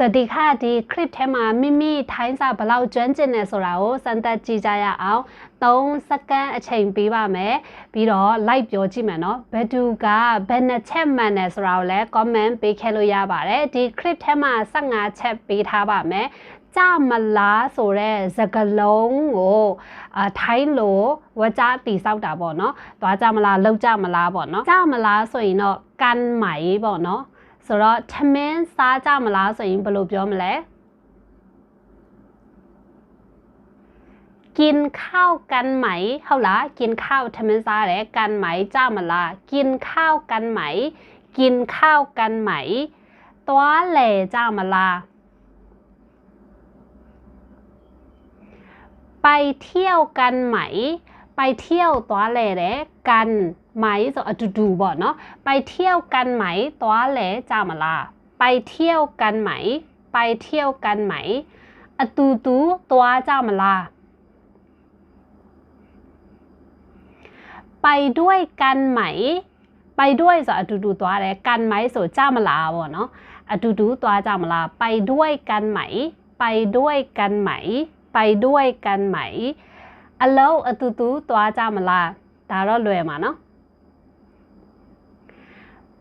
ဆိုဒီခါဒီ clip ထဲမှာမိမိထိုင်းစာဘလောက်ကျွမ်းကျင်နေဆိုတာကိုစမ်းသပ်ကြည့်ကြရအောင်3စက္ကန့်အချိန်ပေးပါမယ်ပြီးတော့ like ပြောကြည့်မယ်နော်ဘယ်သူကဘယ်နှချက်မှန်တယ်ဆိုတာကိုလည်း comment ပေးခဲ့လို့ရပါတယ်ဒီ clip ထဲမှာ15ချက်ပေးထားပါမယ်ကြမလားဆိုတဲ့သကလုံးကိုအထိုင်းလိုဝကြတီဆောက်တာပေါ့နော်။သွားကြမလားလောက်ကြမလားပေါ့နော်။ကြမလားဆိုရင်တော့ကန်မိုင်ပေါ့နော်။สรทတေม့ထาင်းาားကြမလားဆိုရင်ลယกินข้าวกันไหมเขาละ กินข้าวทำไมซาแลกันไหมจ้ามลา กินข้าวกันไหม กินข้าวกันไหม ตัวแหล่จ้ามลา ไปเที่ยวกันไหม ไปเที่ยวตัวแหล่แลยกันไหม so a t ด d ูบ่เนาะไปเที่ยวกันไหมตัวแหลจามาลาไปเที่ยวกันไหมไปเที่ยวกันไหมอตูตูตัวจามาลาไปด้วยกันไหมไปด้วย so ดูดูตัวแหลกันไหม so จามาลาบ่เนาะอดูตูตัวจามาลาไปด้วยกันไหมไปด้วยกันไหมไปด้วยกันไหมอแล้อตูตูตัวจามาลาตาเราเลยมาเนาะ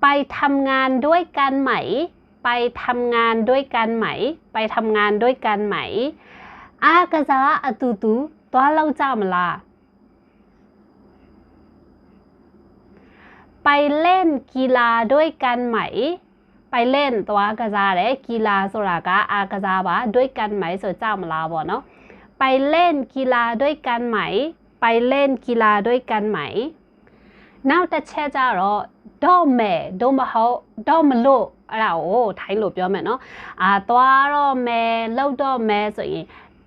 ไปทำงานด้วยกันไหม ไปทำงานด้วยกันไหม ไปทำงานด้วยกันไหม อากะซาอตูตูตัวเราจำละไปเล่นกีฬาด้วยกันไหม ไปเล่นตัวกะซาเลยกีฬาสุรากะอากะซาบะด้วยกันไหมสุดจำลาบ่เนาะ ไปเล่นกีฬาด้วยกันไหมไปเล่นกีฬาด้วยกันไหมနောက်တစ်ချက်ကြတော့တော့မယ်ဒုံမဟုတ်တော့မလို့အဲ့ဒါကိုထိုင်းလိုပြောမယ်နော်အာသွားတော့မယ်လှုပ်တော့မယ်ဆိုရင်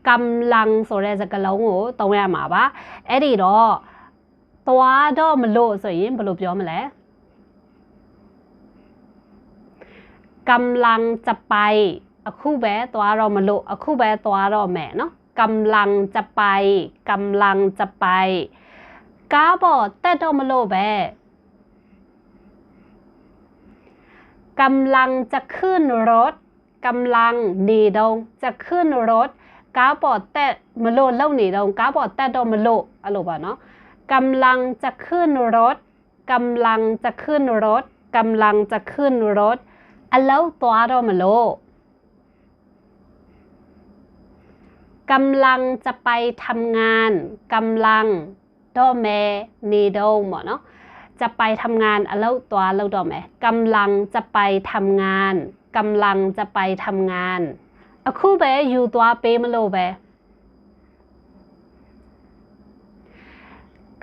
ကำลังဆိုတဲ့စကားလုံးကိုသုံးရမှာပါအဲ့ဒီတော့သွားတော့မလို့ဆိုရင်ဘယ်လိုပြောမလဲกำลังจะไปအခုပဲသွားတော့မလို့အခုပဲသွားတော့မယ်เนาะกำลังจะไป กำลังจะไป ก้าบอแต่ดอมโลแบกำลังจะขึ้นรถ กำลังดีดงจะขึ้นรถ ก้าบอแต่มโลเล่าหนีดงก้าบอแต่ดอมโลอารมณ์เนาะ กำลังจะขึ้นรถ กำลังจะขึ้นรถ กำลังจะขึ้นรถอะนแล้วตัวดอมโลกำลังจะไปทำงานกำลังดอเมนโดหมอเนาะจะไปทำงานแล้วตัวเราดอมไหมกำลังจะไปทำงานกำลังจะไปทำงานอู่เบဲอยู่ตัวเปมโลเบပ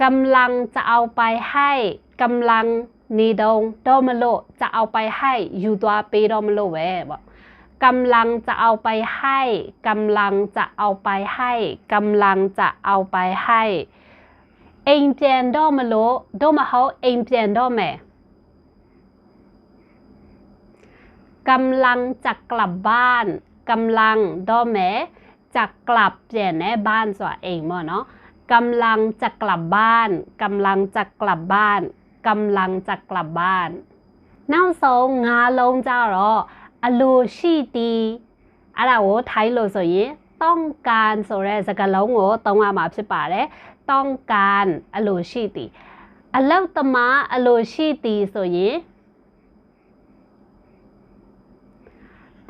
กำลังจะเอาไปให้กำลังนีดงดอมโลจะเอาไปให้อยู่ตัวเปดอมโลเบบอกกำลังจะเอาไปให้ กำลังจะเอาไปให้ กำลังจะเอาไปให้ เองเจนดอมาโลดอมาเขาเองเจนดอมแม่กำลังจะกลับบ้าน กำลังดอมแม่จะกลับเจนแน่บ้านสวเองมอเนาะ กำลังจะกลับบ้าน กำลังจะกลับบ้าน กำลังจะกลับบ้านน่าโซงงาลงจ้ารอအလိုရှိသည်အဲ့ဒါကိုထိုင်းလို့ဆိုရင်ต้องการဆိုတဲ့စကားလုံးကိုသုံးရမှာဖြစ်ပါတယ်ต้องการအလိုရှိသည်အလောက်သမားအလိုရှိသည်ဆိုရင်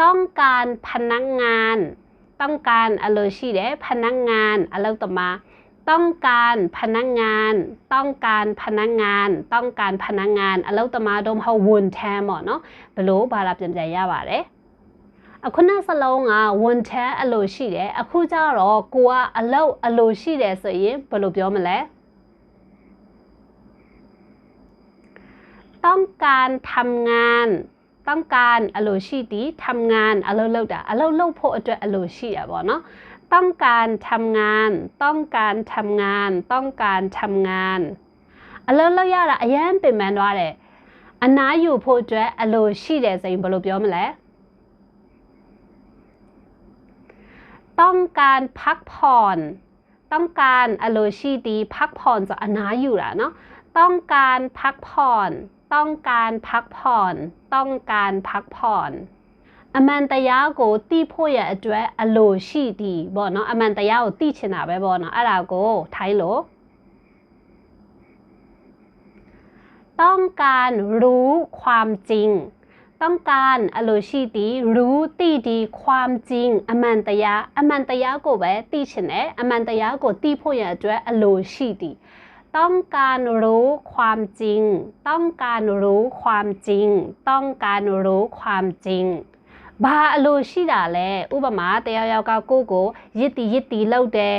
ต้องการพนักงาน ต้องการอโลชีเดพนักงานอโลตมาต้องการพนักงานต้องการพนักงานต้องการพนักงานအလုပ်သမားတို့မဟုတ်ဝန်ထမ်းပေါ့နော်ဘလို့ဘာသာပြန်ပြန်ရပါတယ်အခုနောက်စလုံးကဝန်ထမ်းအလိုရှိတယ်အခုကျတော့ကိုကအလုပ်အလိုရှိတယ်ဆိုရင်ဘယ်လိုပြောမလဲต้องการทำงานต้องการအလိုရှိသည်ทำงานအလုပ်လုပ်တာအလုပ်လုပ်ဖို့အတွက်အလိုရှိတာပေါ့နော်ต้องการทำงาน ต้องการทำงาน ต้องการทำงานอလုံเราာา်ရอะအရင်ပင်นန်းသွားတယนအနนးယူဖพုจအတွက်အလိုရှိีယ်ဆိုရင်ลบ်လိုပြောမต้องการพักผ่อน ต้องการอโลชีดีพักผ่อนจะอันาอยู่ละเนาะต้องการพักผ่อน ต้องการพักผ่อน ต้องการพักผ่อนအမှန်တရားကိုသိဖို့ရအတွက်အလိုရှိသည်ပေါ့နော်အမှန်တရားကိုသိချင်တာပဲပေါ့နော်အဲ့ဒါကိုထိုင်းလို့ต้องการรู้ความจริง ต้องการအလိုရှိသည်รู้သိသည်ความจริงအမှန်တရားအမှန်တရားကိုပဲသိချင်တယ်အမှန်တရားကိုသိဖို့ရအတွက်အလိုရှိသည်ต้องการรู้ความจริง ต้องการรู้ความจริง ต้องการรู้ความจริงဘာအလိုရှိတာလဲဥပမာတယောက်ယောက်ကကိုကိုရစ်တီရစ်တီလောက်တယ်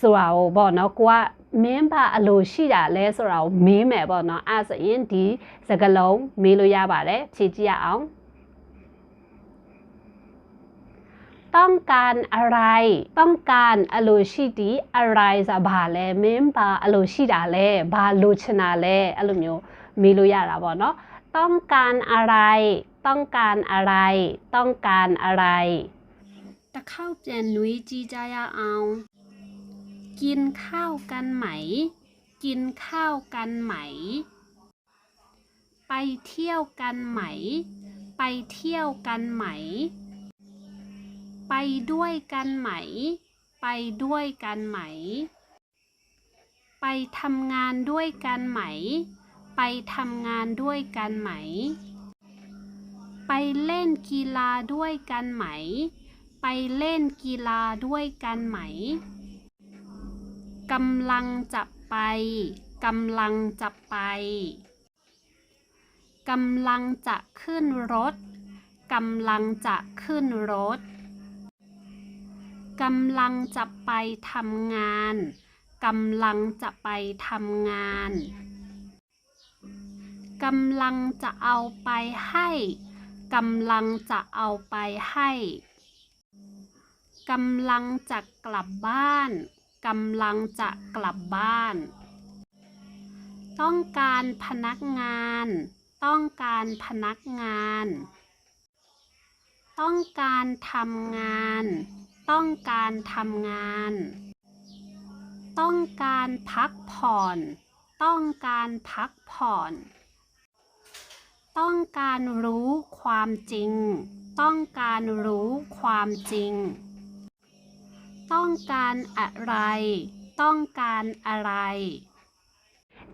ဆိုတာကိုပေါ့နော်ကိုကမင်းဘာအလိုရှိတာလဲဆိုတာကိုမေးမယ်ပေါ့နော်အဲ့ဆိုရင်ဒီစကလုံးမေးလို့ရပါတယ်ဖြည့်ကြည့်ရအောင်ต้องการอะไรต้องการอโลชิติอะไรสบาလဲမင်းဘာအလိုရှိတာလဲဘာလိုချင်တာလဲအဲ့လိုမျိုးမေးလို့ရတာပေါ့เนาะต้องการอะไรต้องการอะไร ต้องการอะไรตะเข้าเจนลุยจีจายาเอากินข้าวกันไหม กินข้าวกันไหม ไปเที่ยวกันไหม ไปเที่ยวกันไหม ไปด้วยกันไหม ไปด้วยกันไหม ไปทำงานด้วยกันไหม ไปทำงานด้วยกันไหมไปเล่นกีฬาด้วยกันไหม ไปเล่นกีฬาด้วยกันไหม กำลังจะไปกำลังจะไปกำลังจะขึ้นรถกำลังจะขึ้นรถ กำลังจะไปทำงาน กำลังจะไปทำงานกำลังจะเอาไปให้กำลังจะเอาไปให้ กำลังจะกลับบ้าน กำลังจะกลับบ้าน ต้องการพนักงาน ต้องการพนักงาน ต้องการทำงาน ต้องการทำงาน ต้องการพักผ่อน ต้องการพักผ่อนต้องการรู้ความจริง ต้องการรู้ความจริง ต้องการอะไร ต้องการอะไร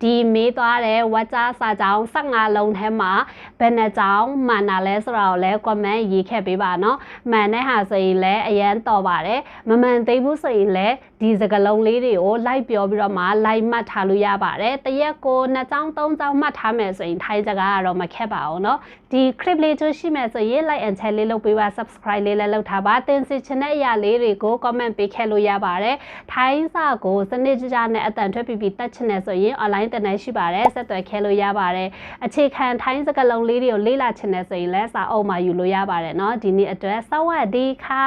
ဒီမေးသွားတဲ့ဝါကြစာကြောင်း15လုံးထဲမှာဘယ်နှကြောင်းမှန်တာလဲဆိုတာကိုလည်း comment ရေးခဲ့ပေးပါနော်မှန်တဲ့ဟာဆိုရင်လည်းအရန်တော်ပါတယ်မမှန်သေးဘူးဆိုရင်လည်းဒီစကလုံးလေးတွေကိုလိုက်ပြောပြီးတော့မှလိုက်မှတ်ထားလို့ရပါတယ်တရက်ကို2ကြောင်း3ကြောင်းမှတ်ထားမယ်ဆိုရင်ထိုင်းစကားကတော့မခက်ပါဘူးเนาะဒီ clip လေးချိုးရှိမယ်ဆိုရင် like and share လေးလုပ်ပေးပါ subscribe လေးလည်းလုပ်ထားပါသင်စီချင်တဲ့အရာလေးတွေကို comment ပေးခဲ့လို့ရပါတယ်ထိုင်းစာကိုစနစ်ကြကြနဲ့အတန်ထွက်ပြီးပြီးတက်ချင်တယ်ဆိုရင် online online တင်နိုင်ရှိပါတယ်ဆက်သွယ်ခဲလို့ရပါတယ်အခြေခံထိုင်းစကားလုံးလေးတွေကိုလေ့လာချင်တယ်ဆိုရင်လည်းစာအုပ်မှာယူလို့ရပါတယ်เนาะဒီနေ့အတွက်စဝတ်ဒီခါ